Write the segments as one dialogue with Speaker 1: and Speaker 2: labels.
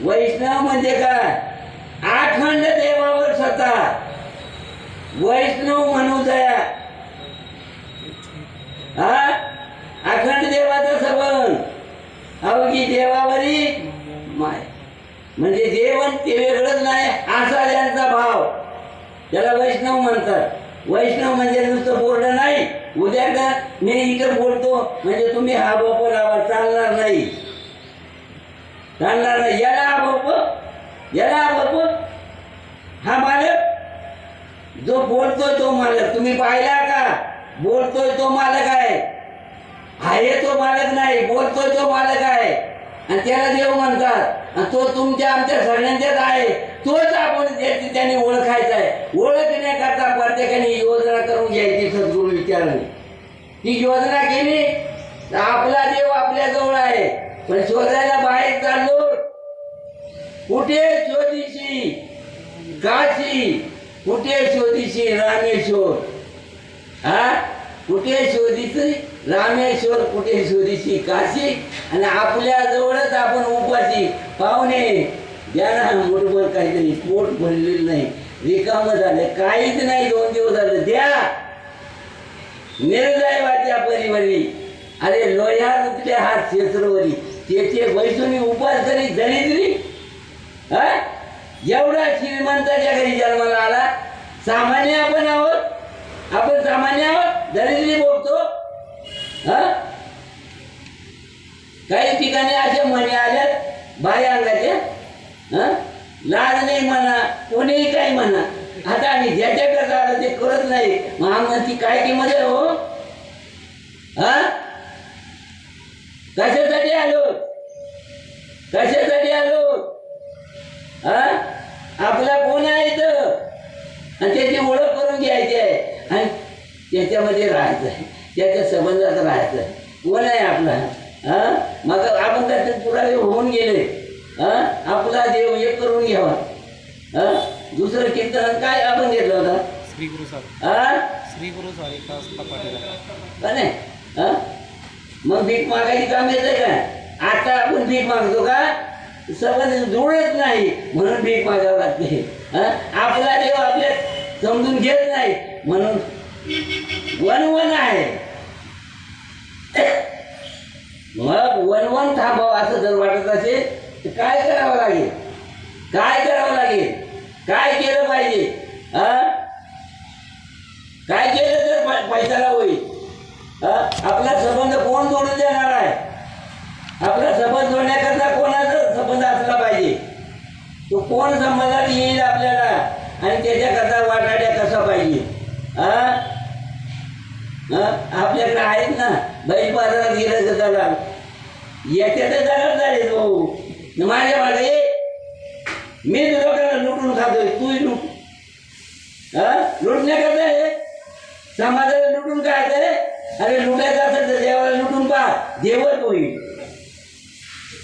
Speaker 1: वैष्णव म्हणजे काय? आखंड देवावर स्वतः वैष्णव म्हणू दया. हा? अखंड देवाचा सवन अवघी देवावरी माय. म्हणजे देवन ते वेगळंच नाही असा त्यांचा भाव. त्याला वैष्णव म्हणतात. वैष्णव म्हणजे नुसतं बोलणं नाही. उद्या का मी इकडं बोलतो म्हणजे तुम्ही हा बाप लावा चालणार नाही. चालणार नाही. याला हा हा मालक. जो बोलतोय तो मालक. तुम्ही पाहिला का? बोलतोय तो मालक आहे. आहे तो मालक नाही बोलतोय तो मालक आहे. आणि त्याला देव म्हणतात आणि तो तुमच्या आमच्या सगळ्यांच्याच आहे. तोच आपण त्याची त्यांनी ओळखायचा आहे. ओळखण्याकरता प्रत्येकाने योजना करून घ्यायची सद्गुरू विचारणे ती योजना केली. तर आपला देव आपल्या जवळ आहे. पण शोधायला बाहेर चाललो कुठे शोधीशी? काशी? कुठे शोधीशी रामेश्वर? हा? कुठे शोधीची रामेश्वर? कुठे शोधीशी काशी? आणि आपल्या जवळच आपण उपाशी पाहुणे. द्या ना मुठभर काहीतरी. पोट भरलेलं नाही. रिकामं झालं. काहीच नाही. दोन दिवस झालं. द्या. निर्दयवाच्या परिवारी. अरे लोह्या रुतल्या हा क्षेत्रवरी. त्याचे वैष्णवी उपास करी दरिद्री एवढा श्रीमंताच्या घरी जन्माला आला. सामान्य आपण आहोत. आपण सामान्य आहोत. दरिद्री बोलतो. हा? काही ठिकाणी असे म्हणे आल्यात बाय अंगाच्या हा? लाज नाही म्हणा कोणीही काही म्हणा. आता आम्ही ज्याच्याकडे आलं ते करत नाही. मग आम्हाला काय किंमत आहे हो? हा? कशासाठी आलो? कशासाठी आलो? हा? आपला कोण आहे इथं आणि त्याची ओळख करून घ्यायची आहे. आणि त्याच्यामध्ये राहायचं आहे. त्याच्या संबंधात राहायचं आहे. कोण आहे आपला? हा? मग आपण त्याचे पुरावे होऊन गेले. हा? आपला देव एक करून घ्यावा. हा? दुसरं कीर्तन काय आपण घेतलं होता?
Speaker 2: श्री गुरु
Speaker 1: हा?
Speaker 2: श्री गुरु
Speaker 1: नाही? हा? मग भीक मागायची काम येते का? आता आपण भीक मागतो का? सगळं जुळत नाही म्हणून भीक मागावं लागते. आपला देव आपल्या समजून घेत नाही म्हणून वनवन आहे. मग वनवन थांबावं असं जर वाटत असेल तर काय करावं लागेल? काय करावं लागेल? काय केलं पाहिजे? हा? काय केलं तर पैशाला होईल? आपला संबंध कोण जोडून देणार आहे आपला संबंध जोडण्याकरता कोणाचा संबंध असला पाहिजे तो कोण संबंधात येईल आपल्याला? आणि त्याच्याकरता वाटाड्या कसा पाहिजे? हा? हा? आपल्याकडे आहेत ना? बैल बाजारात गेलं तर त्याला. याच्यातच जाणार झाले भाऊ माझ्या मागे. ये. मी लोकांना लुटून खातोय. तूही लुट. हा? लुटण्याकरता आहे समाजाला लुटून काय ते अरे लुटायचं असेल तर देवाला लुटून पहा. देवच होईल.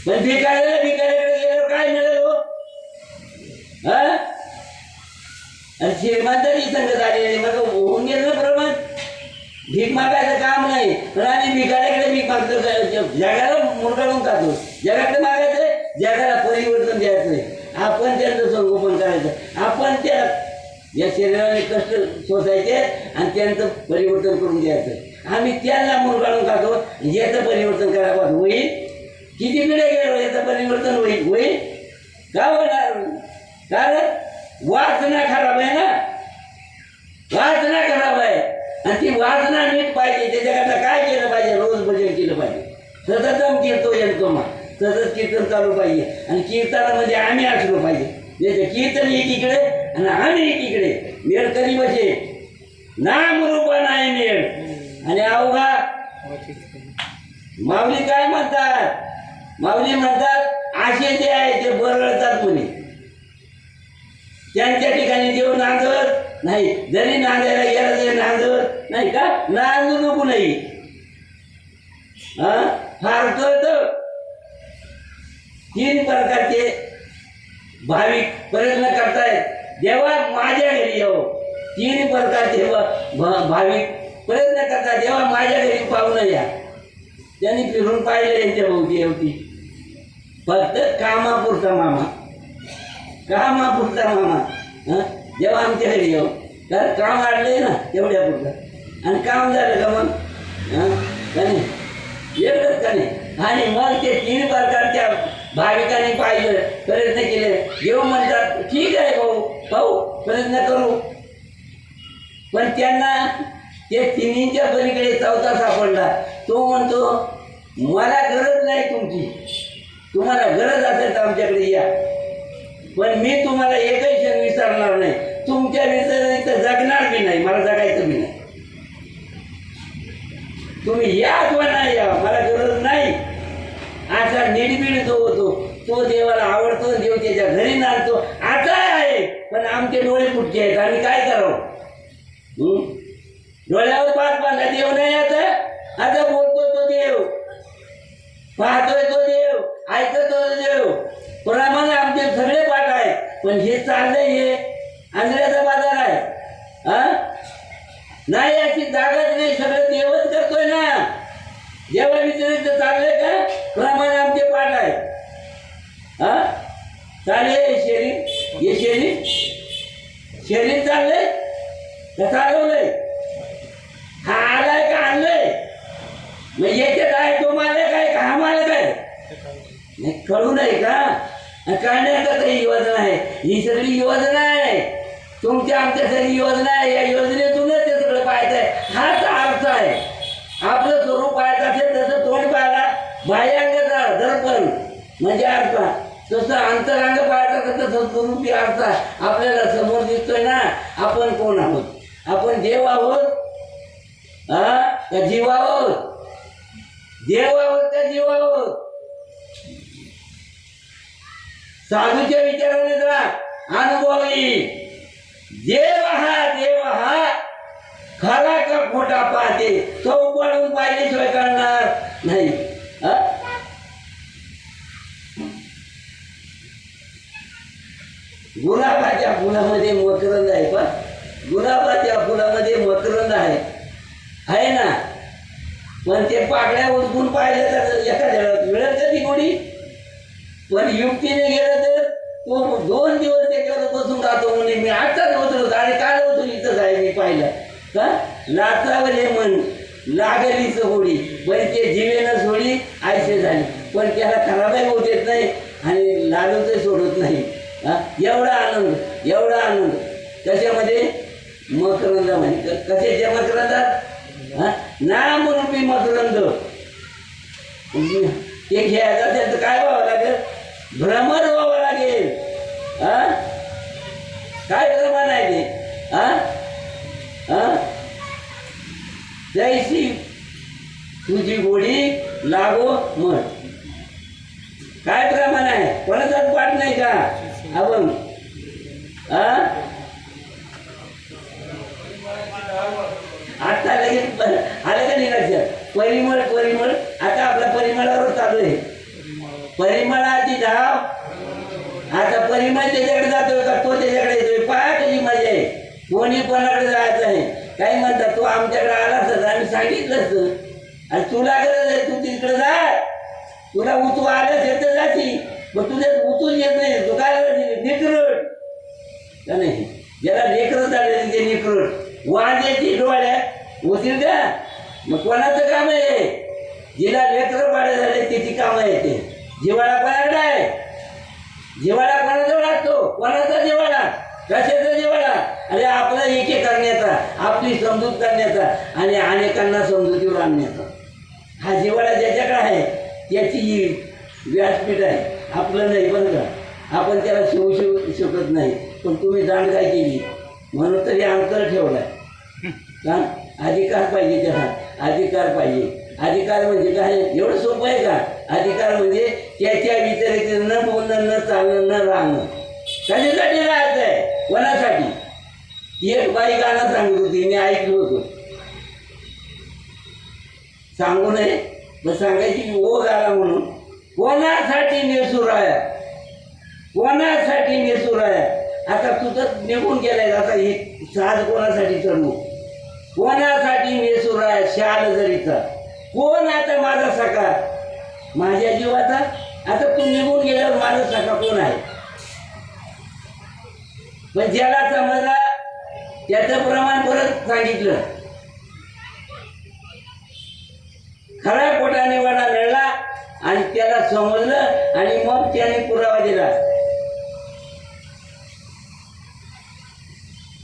Speaker 1: पण भिकाऱ्याला भिकाऱ्याकडे गेल्यावर काय मिळेल? आणि श्रीमंतांनी संगत आलेली मग होऊन गेलं ना प्रमाण भीक मागायचं काम नाही. पण आम्ही भिकाऱ्याकडे भीक मागतो. जगाला मुरगाळून खातो. जगाकडे मागायचं जगाला परिवर्तन द्यायचं. आपण त्यांचं संगोपन करायचं. आपण त्या या शरीराने कष्ट सोसायचे आणि त्यांचं परिवर्तन करून द्यायचं आम्ही त्यांना मुरगाळून खातो. याचं परिवर्तन करायला होईल? किती पिढ्या गेलो याचं परिवर्तन होईल? होईल? का होणार? कारण वासना खराब आहे ना? वासना खराब आहे. आणि ती वासना नीट पाहिजे त्याच्याकरता काय केलं पाहिजे? रोज भजन केलं पाहिजे. सततम कीर्तो येतो मग सतत कीर्तन चालू पाहिजे. आणि कीर्तनामध्ये आम्ही असलो पाहिजे. नाही कीर्तन एकीकडे आणि आम्ही एकीकडे. मेळ कधी बसे? नाम रूपा नाही मेळ. आणि अवघा माऊली काय म्हणतात? माऊली म्हणतात आशे जे आहे ते बरळतात म्हणे. त्यांच्या ठिकाणी देव नांदत नाही जरी नांदायला गेला तरी नांदत नाही का? नांदू नको नाही. हा? फारतो तर तीन प्रकारचे भाविक प्रयत्न करतायत. देवा माझ्या घरी येऊ. तीन प्रकारचे भाविक प्रयत्न करतात. देवा माझ्या घरी पाहून या. त्यांनी फिरून पाहिलं यांच्या भोवती होती फक्त कामापुरता मामा. कामापुरता मामा हं? जेव्हा आमच्या घरी येऊ. तर काम आडलंय ना तेवढ्या पुरतं. आणि काम झालं का मग? नाही? का नाही? आणि मग ते तीन प्रकारच्या भाविकांनी पाहिलं प्रयत्न केले. जेव्हा म्हणतात ठीक आहे भाऊ भाऊ प्रयत्न करू. पण त्यांना ते तिन्हीच्या पलीकडे चौथा सापडला. तो म्हणतो मला गरज नाही तुमची. तुम्हाला गरज असेल तर आमच्याकडे या. पण मी तुम्हाला एकही क्षण विचारणार नाही. तुमच्या विसर तर जगणार बी नाही. मला जगायचं बी नाही. तुम्ही या अथवा नाही या मला गरज नाही. असा निर्बीड जो होतो तो देवाला आवडतो देव त्याच्या घरी नांदतो. आता आहे पण आमचे डोळे कुठचे आहेत. आम्ही काय करावं? डोळ्यावर पाच बांधा देव नाही आता. आता बोलतो तो देव. पाहतोय तो देव. ऐकतो तो देव. प्रमाणे आमचे सगळे पाठ आहे पण हे चाललंय हे. आंध्र्याचा बाजार आहे. हा? नाही याची जागाच नाही सगळं देवच करतोय ना. देवा विचारायचं चाललंय का? प्रमाण आमचे पाठ आहे. हा? चालले हे शेरी. हे शेरी? शेरी चाललंय? का चालवलंय? हा आलाय का आणलंय? मग याच्यात आहे तो मालक आहे का? हा मालक आहे? नाही कळू नाही का? करण्याकरता ही योजना आहे. ही सगळी योजना आहे. तुमच्या आमच्या सगळी योजना आहे. या योजनेतूनच ते सगळं पाहायचं आहे. हाच अर्थ आहे. आपलं स्वरूप पाहायचं असेल तसं तोंड पाहायला बाह्यांगाचा दर्पण म्हणजे अर्थ. तसं अंतरांग पाहायचं तर तसं स्वरूपी अर्थ. आपल्याला समोर दिसतोय ना आपण कोण आहोत? आपण देव आहोत? हा का जीव आहोत? देव आहोत का जीव आहोत? साधूच्या विचाराने जरा अनुभव देव हा देव हा खरा का खोटा पाहते? तो पडून पाहिल्याशिवाय करणार नाही. गुलाबाच्या फुलामध्ये मकरंद आहे पण गुलाबाच्या फुलामध्ये मकरंद आहे. आहे ना? पण ते पाकळ्या उचकून पाहिलं तर एखाद्या मिळत कधी कोणी पण युक्तीने गेलं तर तो दोन दिवस त्याच्यावर बसून राहतो म्हणे मी आजचाच बसलो आणि काल बसून इथं जाय मी पाहिलं. का? नाचावर हे मन लागलीच होडी पण ते जीवेनं सोडी आयसे झाली. पण त्याला खराबही होत येत नाही आणि लालूच सोडत नाही. हा? एवढा आनंद एवढा आनंद. कशामध्ये? मकरंद म्हणे कसे कशाच्या मकरंदात हा? नामरूपी मकरंद. ते घ्यायचा त्याचं काय व्हावं लागेल? भ्रमर व्हावं लागेल. हा? काय भ्रमण आहे ते हा? हा? जैसी तुझी गोडी लागो मठ काय प्रमाण आहे कोणाचाच पाठ नाही का? आपण. हा? आता लगेच आलं का नाही परिमळ परिमळ आता आपला परिमळावर चालू आहे परिमळाची धाव आता परिमळ त्याच्याकडे जातोय का तो त्याच्याकडे येतोय पहा कशी मजा आहे कोणी कोणाकडे जायचं आहे काही म्हणतात तू आमच्याकडे आला असत आम्ही आणि तुला गरज आहे तू तिकडे जा. तुला उतू आलं असेल तर जाती मग तुझ्या उतून येत नाही. तू काय निकरट का नाही? ज्याला लेकरं झाले ते निकरट वांद्याची डोळ्या होतील का? मग कोणाचं काम आहे? जिला लेकरं पाडे झाले त्याची कामं येते. जिवाळा कोणाकडे आहे? जिवाळा कोणाजवळ असतो कोणाचा जिवाळा? कशाचा जिवाळा? अरे आपला एके करण्याचा आपली समजूत करण्याचा आणि अनेकांना समजुतीवर आणण्याचा. हा जिवाळा ज्याच्याकडे आहे त्याची ही व्यासपीठ आहे. आपलं नाही बरं का? आपण त्याला शिवू शिव शकत नाही. पण तुम्ही जाण काय केली. म्हणून तरी अंतर ठेवलाय. का अधिकार पाहिजे त्याला. अधिकार पाहिजे. अधिकार म्हणजे काय? एवढं सोपं आहे का? अधिकार म्हणजे त्याच्या विचारायचे न बोलणं न चालणं न राहणं कधीसाठी राहायचं आहे कोणासाठी? एक बाई गाणं सांगत होती मी ऐकलं होतं. सांगू नये मग सांगायची की ओ गाला म्हणून. कोणासाठी नेसुराया कोणासाठी नेसुराया आता तुझं निघून गेलाय आता हे साज कोणासाठी चढू कोणासाठी नेसुराया शाल जरीचा? कोण आता माझा सकार माझ्या जीवाचा? आता तू निघून गेल्यावर माझा सखा कोण आहे? पण ज्याला समजा त्याचं प्रमाण परत सांगितलं. खऱ्या पोटाने वडा लढला आणि त्याला समजलं आणि मग त्याने पुरावा दिला.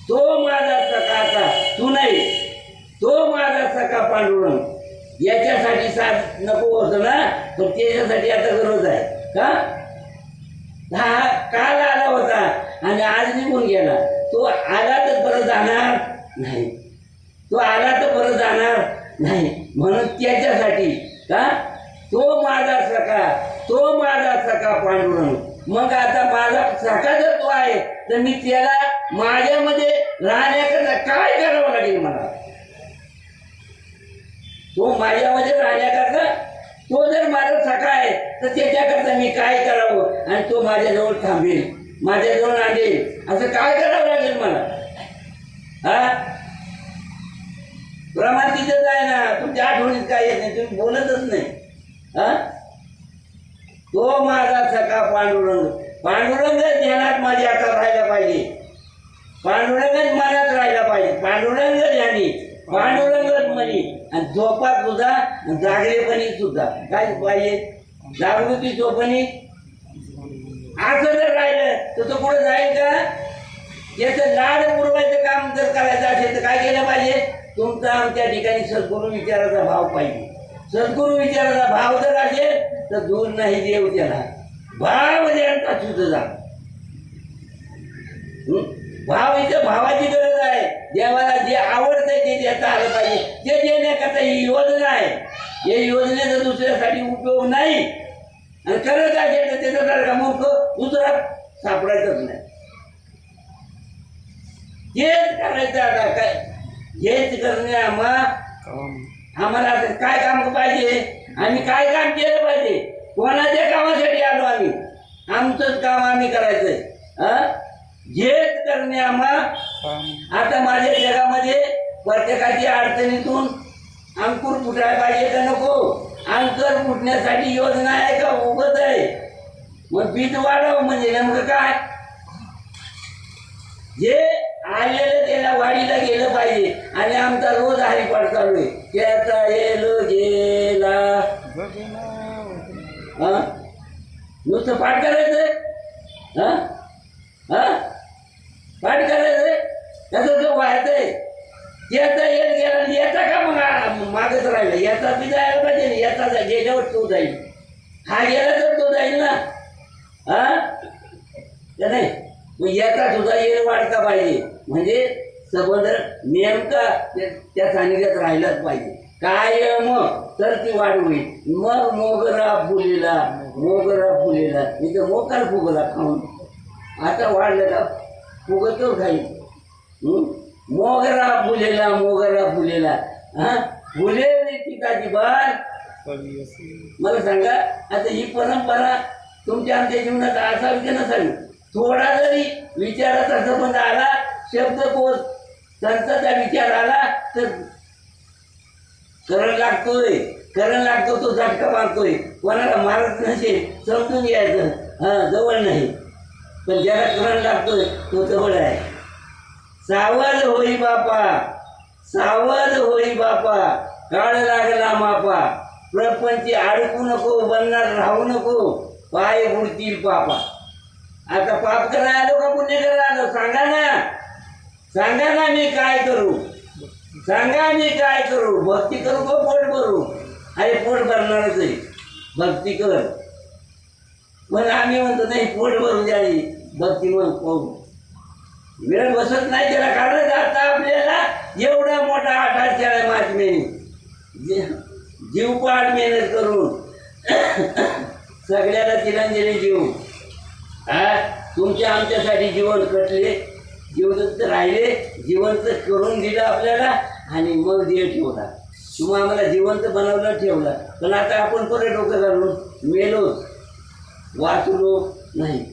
Speaker 1: तो माझा सखा आता तू नाही तो माझा सखा पांडुरंग. याच्यासाठी साथ नको होतं ना तर त्याच्यासाठी आता गरज आहे का? हा काल आला होता आणि आज निघून गेला. तो आला तर परत जाणार नाही. तो आला तर परत जाणार नाही. म्हणून त्याच्यासाठी का तो माझा सखा तो माझा सखा पांडुरंग. मग आता माझा सखा जर तो आहे तर मी त्याला माझ्यामध्ये राहण्याकरता काय करावं लागेल मला? तो माझ्यामध्ये राहण्याकरता तो जर माझा सखा आहे तर त्याच्याकरता मी काय करावं? आणि तो माझ्याजवळ थांबेल. माझ्याजवळ आणेल असं काय करावं लागेल मला? हा? प्रमाण तिथंच आहे ना. तुमच्या आठवणीत काय येत नाही. तुम्ही बोलतच नाही. हा? तो माझा सखा पांडुरंग. पांडुरंग ध्यानात माझ्या आता राहायला पाहिजे. पांडुरंगच मनात राहायला पाहिजे. पांडुरंग ध्यानी. पांडुरंगच म्हणी आणि झोपात सुद्धा आणि जागरेपणी सुद्धा. काय पाहिजे? जागृती झोपणी? असं जर राहिलं तर तो पुढे जाईल का? याचं लाड पुरवायचं काम जर करायचं असेल तर काय केलं पाहिजे? तुमचा आमच्या ठिकाणी सद्गुरू विचाराचा भाव पाहिजे. सद्गुरू विचाराचा भाव जर असेल तर दूर नाही देव त्याला. भाव द्यायचा सुद्धा जा भाव इथं भावाची गरज आहे. देवाला जे आवडतंय ते देता आलं पाहिजे. ते देण्याकरता ही योजना आहे. या योजनेचा दुसऱ्यासाठी उपयोग नाही. आणि करत असेल तर त्याचा तर सापडायचंच नाही. हेच करायचं आता काय? हेच करणे आम्हा आम्हाला आता काय काम पाहिजे? आम्ही काय काम केलं पाहिजे? कोणाच्या कामासाठी आलो आम्ही? आमचंच काम आम्ही करायचंय. हेच करणे आम्हा आता माझ्या जगामध्ये प्रत्येकाच्या अडचणीतून अंकुर फुटायला पाहिजे का नको? अंकुर फुटण्यासाठी योजना आहे का? उगत आहे. मग बीज वाढव म्हणजे नेमकं काय? जे आलेलं त्याला वाडीला गेलं पाहिजे आणि आमचा रोज हरिपाठ चालू आहे. त्याचा येलो गेला. हा? नुसतं पाठ करायचं? हा? हा? पाठ करायचं? त्याचं जो व्हायचंय याचा येत गेला आणि याचा का मग मागच राहिला? याचा बी जायला पाहिजे ना याचा गेल्यावर तो जाईल. हा गेला तर तो जाईल ना? हा? नाही? मग याचा सुद्धा येण वाढता पाहिजे. म्हणजे संबंध नेमका त्या- सानिध्यात राहिलाच पाहिजे. काय मग तर ती वाढ होईल. मग मोगरा फुलेला मोगरा फुलेला इथं मोकार फुगला खाऊन. आता वाढलं का? फुगतो खाईल? मोगरा फुलेला मोगरा फुलेला. हा? फुले पिकाची बार मला सांगा आता ही परंपरा तुमच्या आमच्या जीवनात असावी की नसावी. थोडा जरी विचाराचा संबंध आला शब्दकोश संताचा विचार आला तर करण लागतोय. करण लागतो तो झटका मारतोय. कोणाला मारत नसेल समजून घ्यायचं. हां जवळ नाही. पण ज्याला करण लागतोय तो जवळ आहे. सावध होई बापा. सावध होई बापा. काळ लागला मापा. प्रपंची अडकू नको बनणार राहू नको. पाय उडतील पापा. आता पाप करा आलो का पुण्य करायला आलो? सांगा ना. सांगा ना मी काय करू? सांगा मी काय करू? भक्ती करू का पोट भरू? अरे पोट भरणारच आहे. भक्ती कर. पण आम्ही म्हणतो नाही पोट भरू द्यावी भक्ती मग पाहू. वेळ बसत नाही त्याला. कारण आता आपल्याला एवढा मोठा आठार केला महात्म्याने जीवपाड मेहनत करून सगळ्याला तिरंजली जीव हा? तुमच्या आमच्यासाठी जीवन कटले जिवंत राहिले जिवंत करून दिलं आपल्याला आणि मग देह ठेवला. तुम्हा आम्हाला जिवंत बनवलं ठेवलं. पण आता आपण परत डोकं घालून मेलोच वाचलो नाही.